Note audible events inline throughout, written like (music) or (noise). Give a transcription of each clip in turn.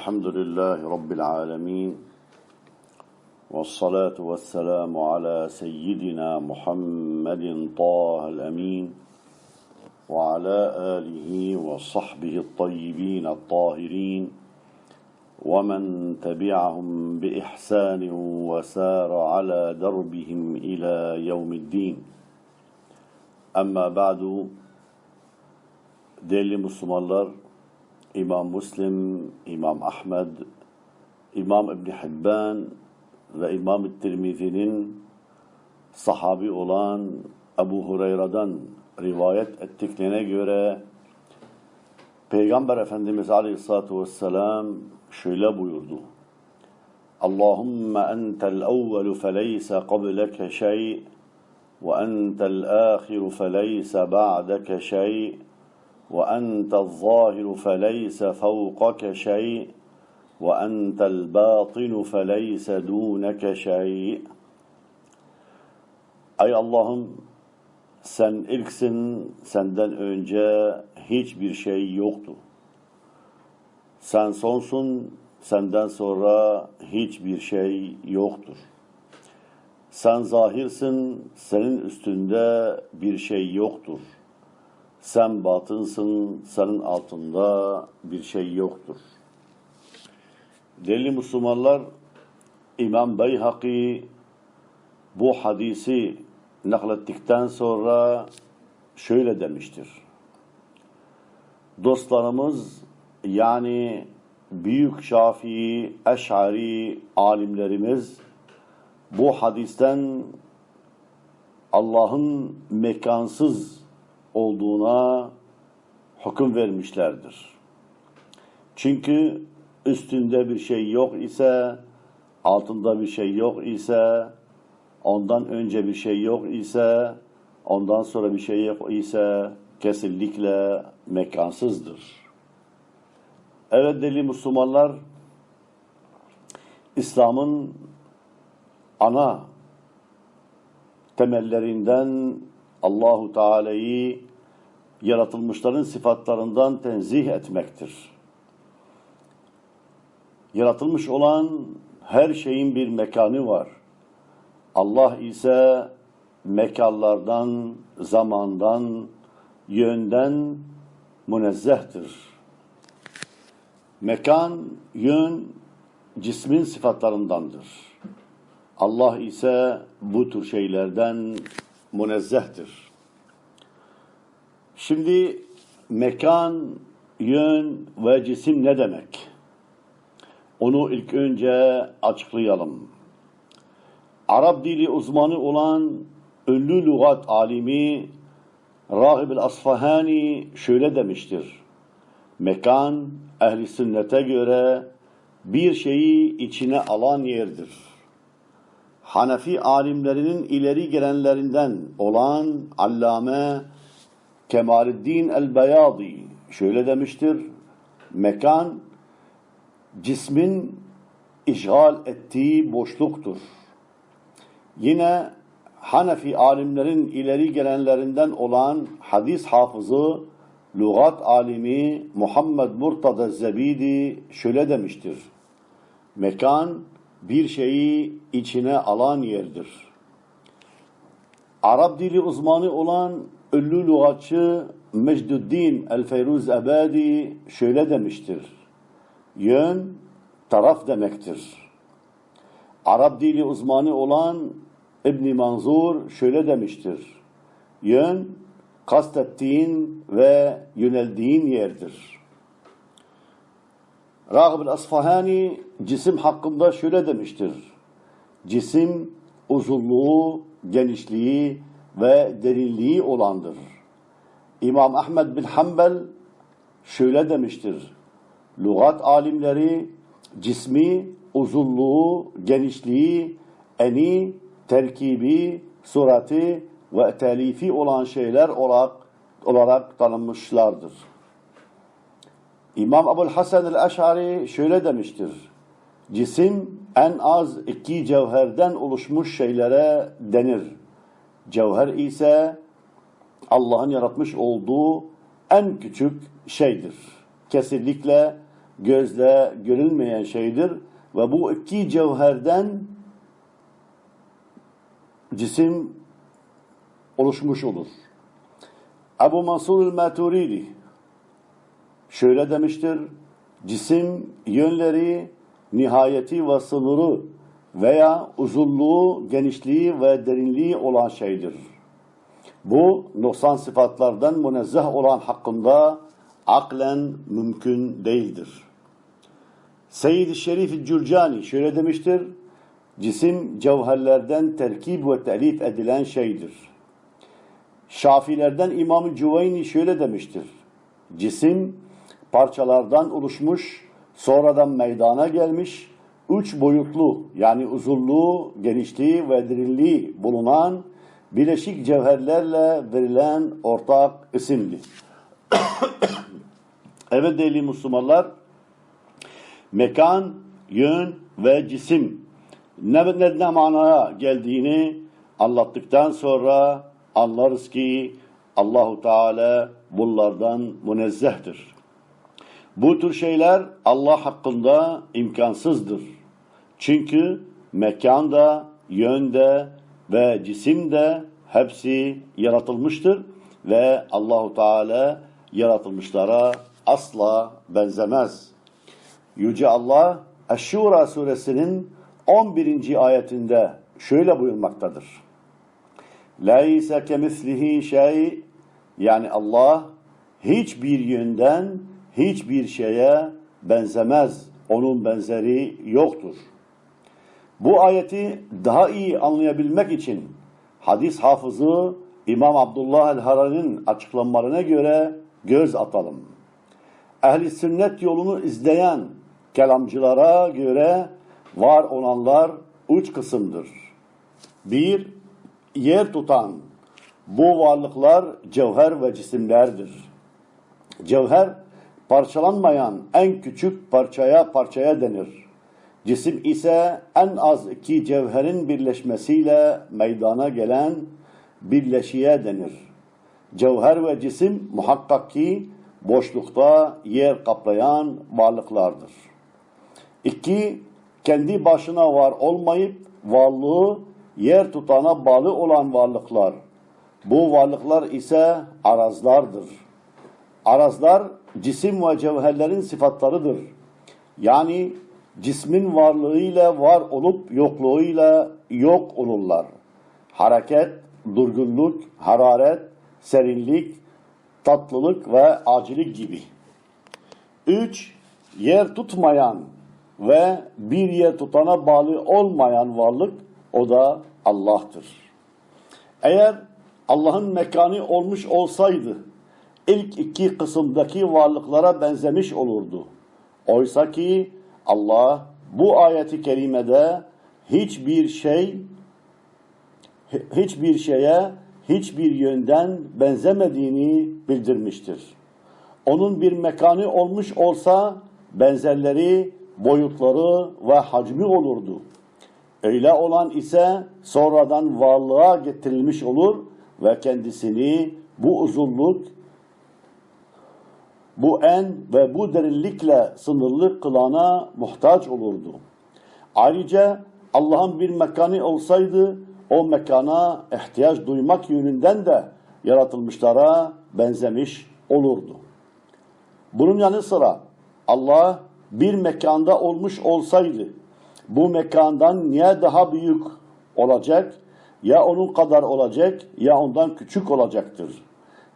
الحمد لله رب العالمين والصلاة والسلام على سيدنا محمد طه الأمين وعلى آله وصحبه الطيبين الطاهرين ومن تبعهم بإحسان وسار على دربهم إلى يوم الدين. أما بعد Değerli Müslümanlar, İmam Müslim, İmam Ahmed, İmam İbni Hibban ve İmam Tirmizi'nin sahabi olan Ebu Hureyre'den rivayet ettiklerine göre Peygamber Efendimiz Aleyhisselatü Vesselam şöyle buyurdu. Allahümme entel evvelu feleyse qableke şey ve entel ahiru feleyse ba'deke şey وأنت الظاهر فليس فوقك شيء وأنت الباطن فليس دونك شيء Ey Allah'ım sen ilksin, senden önce hiçbir şey yoktu. Sen sonsun, senden sonra hiçbir şey yoktur. Sen zahirsin, senin üstünde bir şey yoktur. Sen batınsın, senin altında bir şey yoktur. Değerli Müslümanlar, İmam Beyhaki bu hadisi naklettikten sonra şöyle demiştir. Dostlarımız yani büyük Şafii, Eş'ari alimlerimiz bu hadisten Allah'ın mekansız olduğuna hüküm vermişlerdir. Çünkü üstünde bir şey yok ise, altında bir şey yok ise, ondan önce bir şey yok ise, ondan sonra bir şey yok ise kesinlikle mekansızdır. Evet deli Müslümanlar, İslam'ın ana temellerinden Allahu Teala'yı yaratılmışların sıfatlarından tenzih etmektir. Yaratılmış olan her şeyin bir mekanı var. Allah ise mekanlardan, zamandan, yönden münezzehtir. Mekan, yön, cismin sıfatlarındandır. Allah ise bu tür şeylerden münezzehtir. Şimdi mekan, yön ve cisim ne demek? Onu ilk önce açıklayalım. Arap dili uzmanı olan ünlü lügat alimi Rahib el-Asfahani şöyle demiştir. Mekan, ehli sünnete göre bir şeyi içine alan yerdir. Hanefi alimlerinin ileri gelenlerinden olan Allame Kemaluddin el-Beyadi şöyle demiştir. Mekan cismin işgal ettiği boşluktur. Yine Hanefi alimlerin ileri gelenlerinden olan hadis hafızı, lügat alimi Muhammed Murtada Zebidi şöyle demiştir. Mekan bir şeyi içine alan yerdir. Arap dili uzmanı olan ünlü lügatçı Mecduddin El-Feyruz Ebadi şöyle demiştir. Yön, taraf demektir. Arap dili uzmanı olan İbn Manzur şöyle demiştir. Yön, kastettiğin ve yöneldiğin yerdir. Ragıb el-Asfahani cisim hakkında şöyle demiştir. Cisim uzunluğu, genişliği ve derinliği olandır. İmam Ahmed bin Hanbel şöyle demiştir. Lugat alimleri cismi, uzunluğu, genişliği, eni, terkibi, surati ve telifi olan şeyler olarak, olarak tanınmışlardır. İmam Abul Hasan el-Eş'ari şöyle demiştir. Cisim en az iki cevherden oluşmuş şeylere denir. Cevher ise Allah'ın yaratmış olduğu en küçük şeydir. Kesinlikle gözle görülmeyen şeydir ve bu iki cevherden cisim oluşmuş olur. Ebu Mansur el-Maturidi şöyle demiştir. Cisim yönleri, nihayeti ve sınırı veya uzunluğu, genişliği ve derinliği olan şeydir. Bu noksan sıfatlardan münezzeh olan hakkında aklen mümkün değildir. Seyyid-i Şerif Cürcani şöyle demiştir. Cisim cevherlerden terkib ve telif edilen şeydir. Şafilerden İmam-ı Cüveyni şöyle demiştir. Cisim parçalardan oluşmuş, sonradan meydana gelmiş, üç boyutlu yani uzunluğu, genişliği ve derinliği bulunan bileşik cevherlerle verilen ortak isimdir. (coughs) evet değerli Müslümanlar, mekan, yön ve cisim ne, ne, ne manaya geldiğini anlattıktan sonra anlarız ki Allahu Teala bunlardan münezzehtir. Bu tür şeyler Allah hakkında imkansızdır. Çünkü mekanda, yönde ve cisimde hepsi yaratılmıştır ve Allahu Teala yaratılmışlara asla benzemez. Yüce Allah Eş-Şura suresinin 11. ayetinde şöyle buyurmaktadır. Leise kemislihi şey yani Allah hiçbir yönden hiçbir şeye benzemez. Onun benzeri yoktur. Bu ayeti daha iyi anlayabilmek için hadis hafızı İmam Abdullah el-Harani'nin açıklamalarına göre göz atalım. Ehli sünnet yolunu izleyen kelamcılara göre var olanlar üç kısımdır. Bir, yer tutan bu varlıklar cevher ve cisimlerdir. Cevher parçalanmayan en küçük parçaya parçaya denir. Cisim ise en az iki cevherin birleşmesiyle meydana gelen birleşiye denir. Cevher ve cisim muhakkak ki boşlukta yer kaplayan varlıklardır. İki, kendi başına var olmayıp varlığı yer tutana bağlı olan varlıklar. Bu varlıklar ise arazlardır. Arazlar cisim ve cevherlerin sıfatlarıdır. Yani cismin varlığıyla var olup yokluğuyla yok olurlar. Hareket, durgunluk, hararet, serinlik, tatlılık ve acilik gibi. Üç, yer tutmayan ve bir yer tutana bağlı olmayan varlık o da Allah'tır. Eğer Allah'ın mekanı olmuş olsaydı ilk iki kısımdaki varlıklara benzemiş olurdu. Oysa ki Allah bu ayeti kerimede hiçbir şey hiçbir şeye hiçbir yönden benzemediğini bildirmiştir. Onun bir mekanı olmuş olsa benzerleri, boyutları ve hacmi olurdu. Öyle olan ise sonradan varlığa getirilmiş olur ve kendisini bu uzunluk, bu en ve bu derinlikle sınırlı kılana muhtaç olurdu. Ayrıca Allah'ın bir mekanı olsaydı o mekana ihtiyaç duymak yönünden de yaratılmışlara benzemiş olurdu. Bunun yanı sıra Allah bir mekanda olmuş olsaydı bu mekandan niye daha büyük olacak? Ya onun kadar olacak ya ondan küçük olacaktır.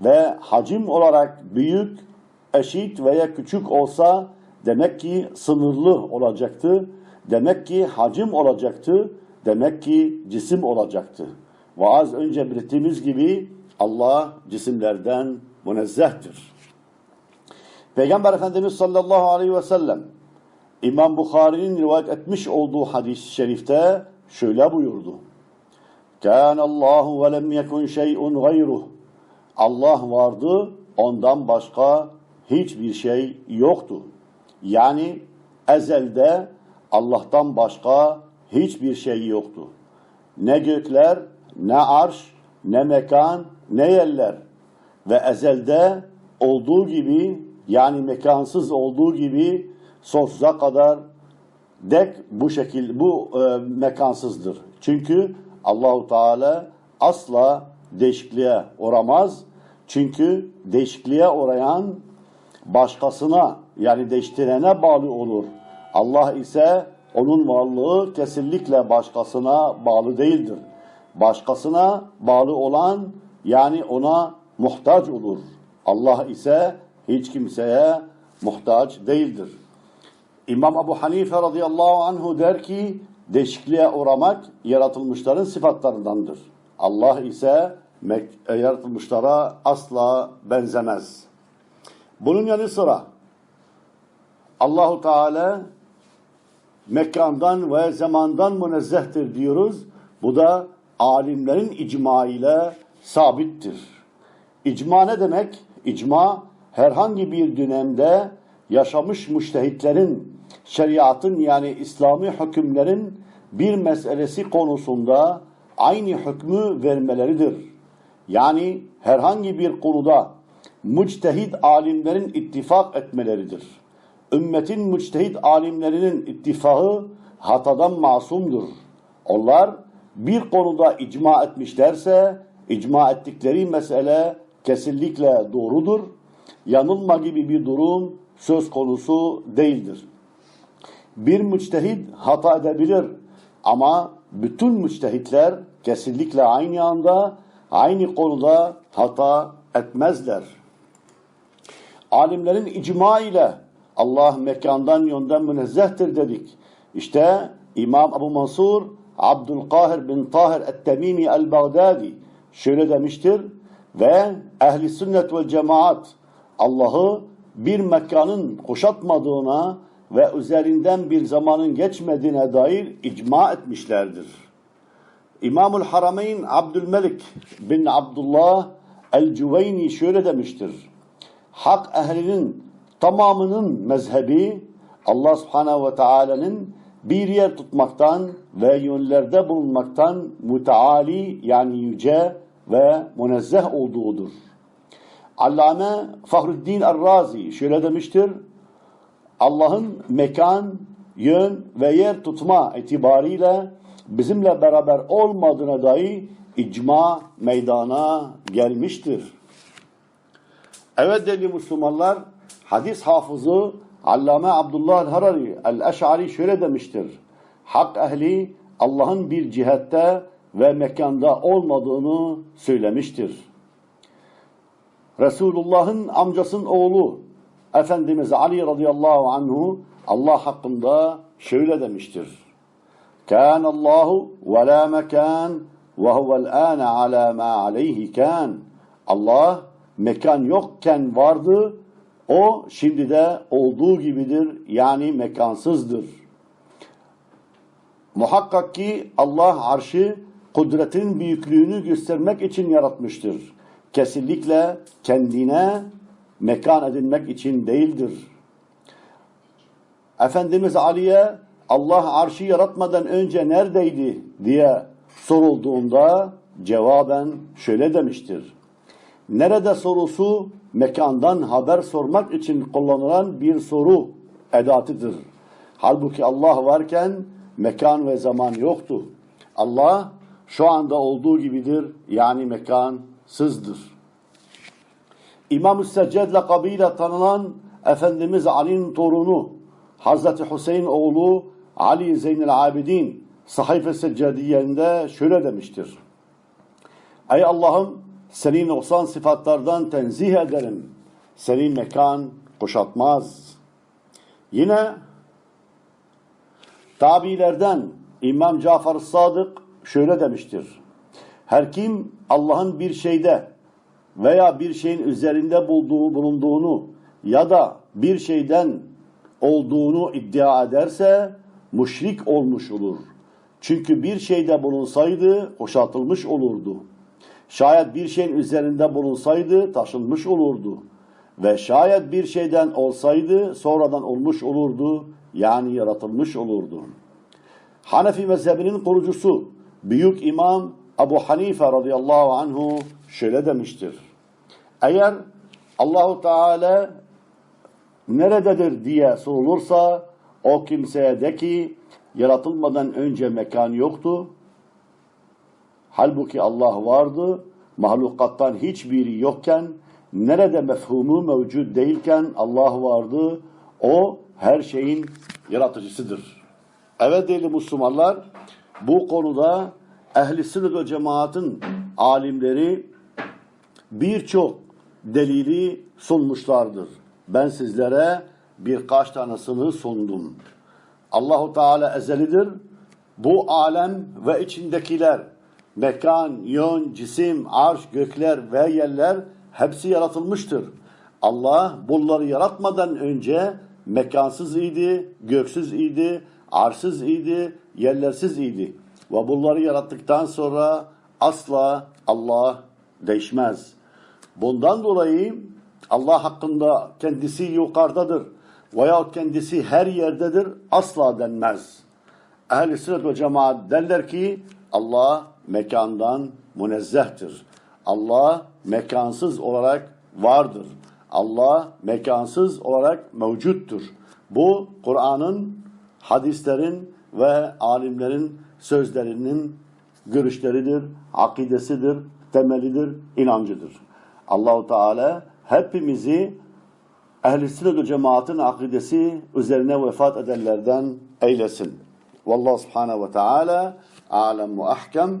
Ve hacim olarak büyük, eşit veya küçük olsa demek ki sınırlı olacaktı. Demek ki hacim olacaktı. Demek ki cisim olacaktı. Ve az önce belirttiğimiz gibi Allah cisimlerden münezzehtir. Peygamber Efendimiz sallallahu aleyhi ve sellem İmam Bukhari'nin rivayet etmiş olduğu hadis-i şerifte şöyle buyurdu. Allahu ve lem yekun şey'un gayruh. Allah vardı, ondan başka hiçbir şey yoktu. Yani ezelde Allah'tan başka hiçbir şey yoktu. Ne gökler, ne arş, ne mekan, ne yerler. Ve ezelde olduğu gibi yani mekansız olduğu gibi sonsuza kadar dek bu şekil bu e, mekansızdır. Çünkü Allahu Teala asla değişikliğe uğramaz. Çünkü değişikliğe uğrayan başkasına yani değiştirene bağlı olur. Allah ise onun varlığı kesinlikle başkasına bağlı değildir. Başkasına bağlı olan yani ona muhtaç olur. Allah ise hiç kimseye muhtaç değildir. İmam Ebu Hanife radıyallahu anhu der ki değişikliğe uğramak yaratılmışların sıfatlarındandır. Allah ise yaratılmışlara asla benzemez. Bunun yanı sıra Allahu Teala mekandan ve zamandan münezzehtir diyoruz. Bu da alimlerin icma ile sabittir. İcma ne demek? İcma herhangi bir dönemde yaşamış müştehitlerin şeriatın yani İslami hükümlerin bir meselesi konusunda aynı hükmü vermeleridir. Yani herhangi bir konuda müçtehid alimlerin ittifak etmeleridir. Ümmetin müçtehid alimlerinin ittifakı hatadan masumdur. Onlar bir konuda icma etmişlerse icma ettikleri mesele kesinlikle doğrudur. Yanılma gibi bir durum söz konusu değildir. Bir müçtehid hata edebilir ama bütün müçtehitler kesinlikle aynı anda aynı konuda hata etmezler. Alimlerin icma ile Allah mekandan yönden münezzehtir dedik. İşte İmam Ebu Mansur Abdülkahir bin Tahir et-Temimi el-Bağdadi şöyle demiştir ve ehli sünnet ve cemaat Allah'ı bir mekanın kuşatmadığına ve üzerinden bir zamanın geçmediğine dair icma etmişlerdir. İmamul Harameyn Abdülmelik bin Abdullah el-Cüveyni şöyle demiştir. Hak ehlinin tamamının mezhebi Allah subhanehu ve teala'nın bir yer tutmaktan ve yönlerde bulunmaktan müteali yani yüce ve münezzeh olduğudur. Allame Fahruddin Errazi şöyle demiştir. Allah'ın mekan, yön ve yer tutma itibariyle bizimle beraber olmadığına dair icma meydana gelmiştir. Evet değerli Müslümanlar, hadis hafızı Allame Abdullah el-Harari el-Eş'ari şöyle demiştir. Hak ehli Allah'ın bir cihette ve mekanda olmadığını söylemiştir. Resulullah'ın amcasının oğlu Efendimiz Ali radıyallahu anhu Allah hakkında şöyle demiştir. Kâne Allahu ve la mekan ve huvel âne alâ mâ aleyhi kân. Allah mekan yokken vardı, o şimdi de olduğu gibidir yani mekansızdır. Muhakkak ki Allah arşı kudretin büyüklüğünü göstermek için yaratmıştır. Kesinlikle kendine mekan edinmek için değildir. Efendimiz Ali'ye Allah arşı yaratmadan önce neredeydi diye sorulduğunda cevaben şöyle demiştir. Nerede sorusu mekandan haber sormak için kullanılan bir soru edatıdır. Halbuki Allah varken mekan ve zaman yoktu. Allah şu anda olduğu gibidir yani mekansızdır. İmam-ı Secced lakabıyla tanınan Efendimiz Ali'nin torunu Hazreti Hüseyin oğlu Ali Zeynel Abidin Sahife Seccadiye'nde şöyle demiştir. Ey Allah'ım seni noksan sıfatlardan tenzih ederim. Seni mekan kuşatmaz. Yine tabilerden İmam Cafer Sadık şöyle demiştir. Her kim Allah'ın bir şeyde veya bir şeyin üzerinde bulduğu, bulunduğunu ya da bir şeyden olduğunu iddia ederse müşrik olmuş olur. Çünkü bir şeyde bulunsaydı kuşatılmış olurdu. Şayet bir şeyin üzerinde bulunsaydı taşınmış olurdu. Ve şayet bir şeyden olsaydı sonradan olmuş olurdu. Yani yaratılmış olurdu. Hanefi mezhebinin kurucusu Büyük İmam Ebu Hanife radıyallahu anhu şöyle demiştir. Eğer Allahu Teala nerededir diye sorulursa o kimseye de ki yaratılmadan önce mekan yoktu. Halbuki Allah vardı. Mahlukattan hiçbiri yokken nerede mefhumu mevcut değilken Allah vardı. O her şeyin yaratıcısıdır. Evet değerli Müslümanlar bu konuda ehli sünnet ve cemaatin alimleri birçok delili sunmuşlardır. Ben sizlere birkaç tanesini sundum. Allahu Teala ezelidir. Bu alem ve içindekiler, mekan, yön, cisim, arş, gökler ve yerler hepsi yaratılmıştır. Allah bunları yaratmadan önce mekansız idi, göksüz idi, arsız idi, yerlersiz idi. Ve bunları yarattıktan sonra asla Allah değişmez. Bundan dolayı Allah hakkında kendisi yukarıdadır veyahut kendisi her yerdedir asla denmez. Ehl-i sünnet ve cemaat derler ki Allah mekandan münezzehtir. Allah mekansız olarak vardır. Allah mekansız olarak mevcuttur. Bu Kur'an'ın, hadislerin ve alimlerin sözlerinin görüşleridir, akidesidir, temelidir, inancıdır. Allahu Teala hepimizi ehl-i sünnet cemaatin akidesi üzerine vefat edenlerden eylesin. Vallahu subhanahu ve teala alem ve ahkem.